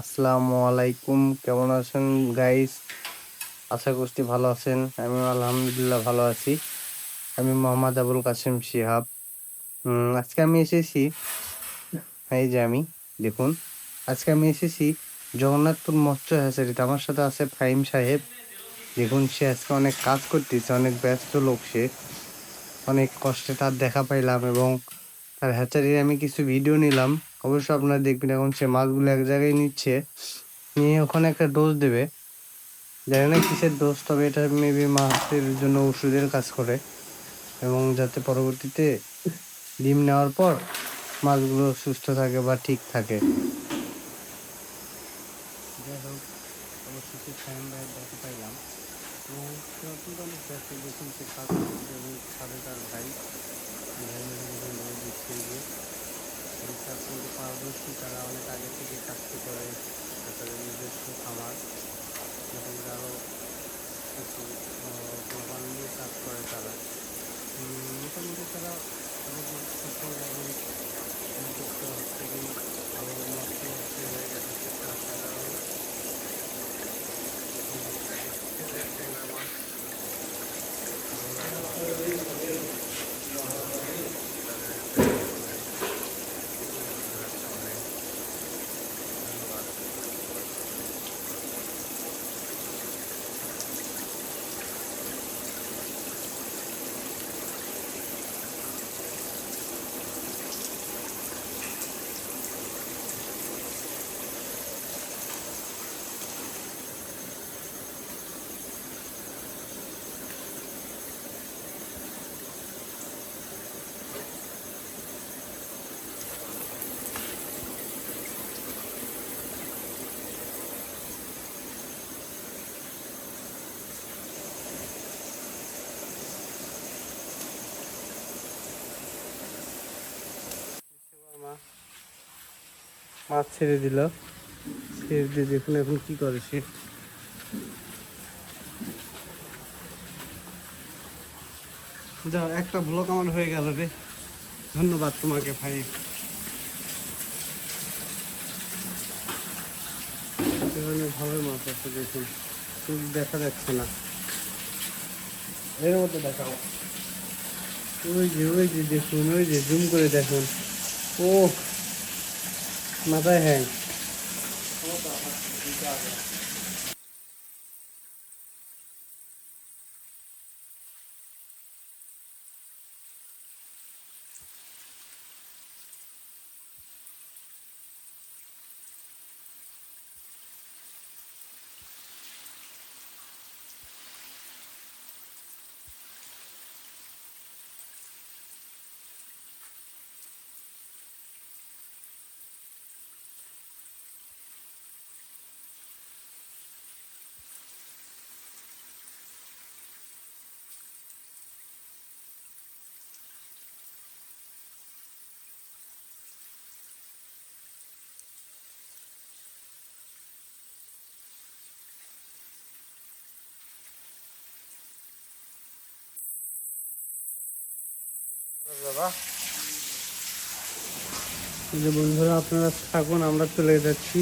আসসালামু আলাইকুম। কেমন আছেন গাইস আশা করছি ভালো আছেন। আমি আলহামদুলিল্লাহ ভালো আছি। আমি মোহাম্মদ আবুল কাসেম শিহাব। আজকে আমি এসেছি, এই যে আমি, দেখুন। আজকে আমি এসেছি জগন্নাথপুর মৎস্য হ্যাচারিতে। আমার সাথে আছে ফাহিম সাহেব। দেখুন, সে আজকে অনেক কাজ করতেছে, অনেক ব্যস্ত লোক সে। অনেক কষ্টে তার দেখা পাইলাম এবং তার হ্যাচারির আমি কিছু ভিডিও নিলাম। অবশ্য আপনারা দেখবেন এখন সে মাছগুলো এক জায়গায় নিচ্ছে, নিয়ে ওখানে একটা ডোজ দেবে। জানি না কিসের ডোজ তবে এটা মেবি মাছের জন্য ওষুধের কাজ করে। এবং যাতে পরবর্তীতে ডিম নেওয়ার পর মাছগুলো সুস্থ থাকে বা ঠিক থাকে। যাই হোক পাইলাম। এবং সাথে তার ভাই। দিচ্ছে যে কিন্তু পারদর্শী তারা অনেক আগে থেকে কাজটি করে তাদের নিজস্ব খামার এবং আরও কিছু প্রমাণ নিয়ে কাজ করে তারা উম, মোটামুটি তারা তাদের যে সফল এবং উদ্যোক্তা হচ্ছে কি ভালো মতো হচ্ছে হয়ে গেছে তারা তারাও মা মাছ ছেড়ে দিল। ছেড়ে দিয়ে দেখুন এখন কি করে সে। যাও একটা ব্লক আমার হয়ে গেল রে। ধন্যবাদ তোমাকে ভাই। ভালো মাছ আছে দেখুন। দেখা যাচ্ছে না। এর মধ্যে দেখাও। ওই যে ওই যে দেখুন, ওই যে জুম করে দেখুন। ও মাথায় হ্যাং বন্ধুরা আপনারা থাকুন আমরা চলে যাচ্ছি।